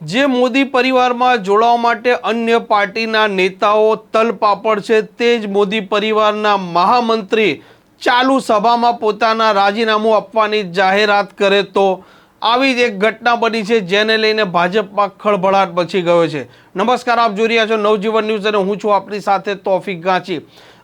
જે મોદી પરિવારમાં જોડાવા માટે અન્ય પાર્ટીના નેતાઓ તલપાપડ છે, તે જ મોદી પરિવારના મહામંત્રી ચાલુ સભામાં પોતાના રાજીનામું આપવાની જાહેરાત કરે તો આવી જ એક ઘટના બની છે, જેને લઈને ભાજપમાં ખળભળાટ મચી ગયો છે. નમસ્કાર, આપ જોઈ રહ્યા છો નવજીવન ન્યૂઝ અને હું છું આપની સાથે તોફિક ગાંચી.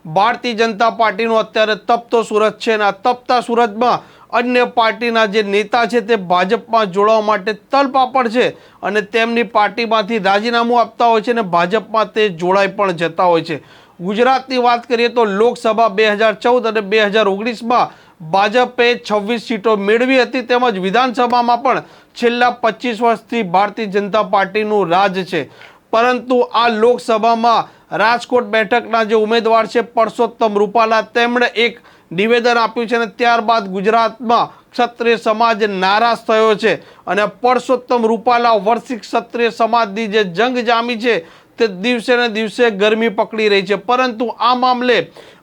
ભારતીય જનતા પાર્ટીનું અત્યારે તપતો સુરત છે અને આ તપતા સુરતમાં અન્ય પાર્ટીના જે નેતા છે તે ભાજપમાં જોડાવા માટે તલપાપડ છે અને તેમની પાર્ટીમાંથી રાજીનામું આપતા હોય છે અને ભાજપમાં તે જોડાઈ પણ જતા હોય છે. ગુજરાતની વાત કરીએ તો લોકસભા બે હજાર ચૌદ અને બે હજાર ઓગણીસમાં ભાજપે છવ્વીસ સીટો મેળવી હતી તેમજ વિધાનસભામાં પણ છેલ્લા પચીસ વર્ષથી ભારતીય જનતા પાર્ટીનું રાજ છે. પરંતુ આ લોકસભામાં રાજકોટ બેઠકના જે ઉમેદવાર છે, પરસોત્તમ રૂપાલા, તેમણે એક નિવેદન આપ્યું છે અને ત્યારબાદ ગુજરાતમાં ક્ષત્રિય સમાજ નારાજ થયો છે. અને પરસોત્તમ રૂપાલા વર્ષિક ક્ષત્રિય સમાજની જે જંગ જામી છે તે દિવસે ને દિવસે ગરમી પકડી રહી છે. પરંતુ આ મામલે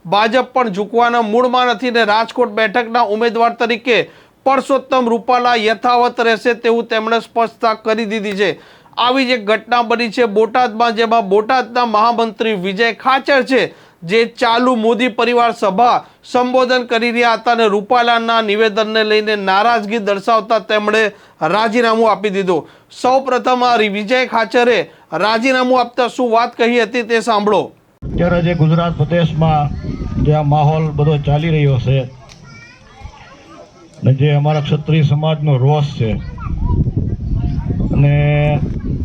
ભાજપ પણ ઝૂકવાના મૂળમાં નથી ને રાજકોટ બેઠકના ઉમેદવાર તરીકે પરસોત્તમ રૂપાલા યથાવત રહેશે તેવું તેમણે સ્પષ્ટતા કરી દીધી છે. આવી જ એક ઘટના બની છે બોટાદમાં, જેમાં બોટાદના મહામંત્રી વિજય ખાચર છે. જે ચાલુ મોદી પરિવાર સભા સંબોધન કરી રહ્યા હતા અને રૂપાલાના નિવેદનને લઈને નારાજગી દર્શાવતા તેમણે રાજીનામું આપી દીધું. સૌ પ્રથમ વિજય ખાચરે રાજીનામું આપતા શું વાત કહી હતી તે સાંભળો. અત્યારે જે ગુજરાત પ્રદેશમાં જે આ માહોલ બધો ચાલી રહ્યો છે અને જે અમારા ક્ષત્રિય સમાજનો રોષ છે અને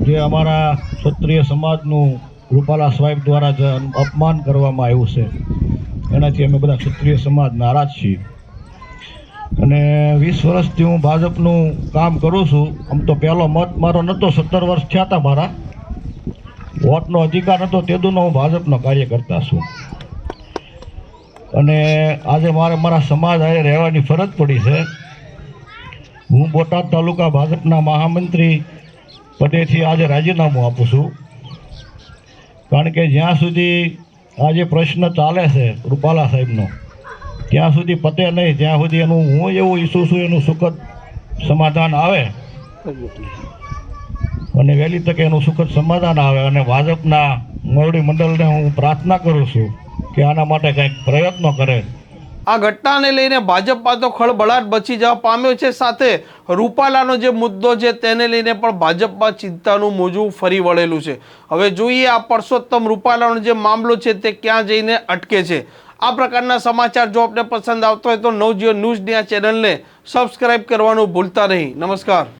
જે અમારા ક્ષત્રિય સમાજનું રૂપાલા સાહેબ દ્વારા જ અપમાન કરવામાં આવ્યું છે, એનાથી અમે બધા ક્ષત્રિય સમાજ નારાજ છીએ. અને વીસ વર્ષથી હું ભાજપનું કામ કરું છું, આમ તો પહેલો મત મારો નહોતો સત્તર વર્ષ થયા હતા મારા. વોટનો અધિકાર હતો તેદુનો હું ભાજપનો કાર્યકર્તા છું. અને આજે મારે મારા સમાજ આજે રહેવાની ફરજ પડી છે. હું બોટાદ તાલુકા ભાજપના મહામંત્રી પદેથી આજે રાજીનામું આપું છું. કારણ કે જ્યાં સુધી આ જે પ્રશ્ન ચાલે છે રૂપાલા સાહેબનો, ત્યાં સુધી પતે નહીં, ત્યાં સુધી એનું હું એવું ઈચ્છું છું એનું સુખદ સમાધાન આવે. અને વહેલી તકે એનું સુખદ સમાધાન આવે અને ભાજપના મોરડી મંડળને હું પ્રાર્થના કરું છું કે આના માટે કંઈક પ્રયત્નો કરે. આ ઘટનાને લઈને ભાજપમાં તો ખળભળાટ બચી જવા પામ્યો છે. સાથે રૂપાલાનો જે મુદ્દો છે તેને લઈને પણ ભાજપમાં ચિંતાનું મોજું ફરી વળેલું છે. હવે જોઈએ આ પરસોત્તમ રૂપાલાનો જે મામલો છે તે ક્યાં જઈને અટકે છે. આ પ્રકારના સમાચાર જો આપને પસંદ આવતો હોય તો નવજીવન ન્યૂઝની આ ચેનલને સબસ્ક્રાઇબ કરવાનું ભૂલતા નહીં. નમસ્કાર.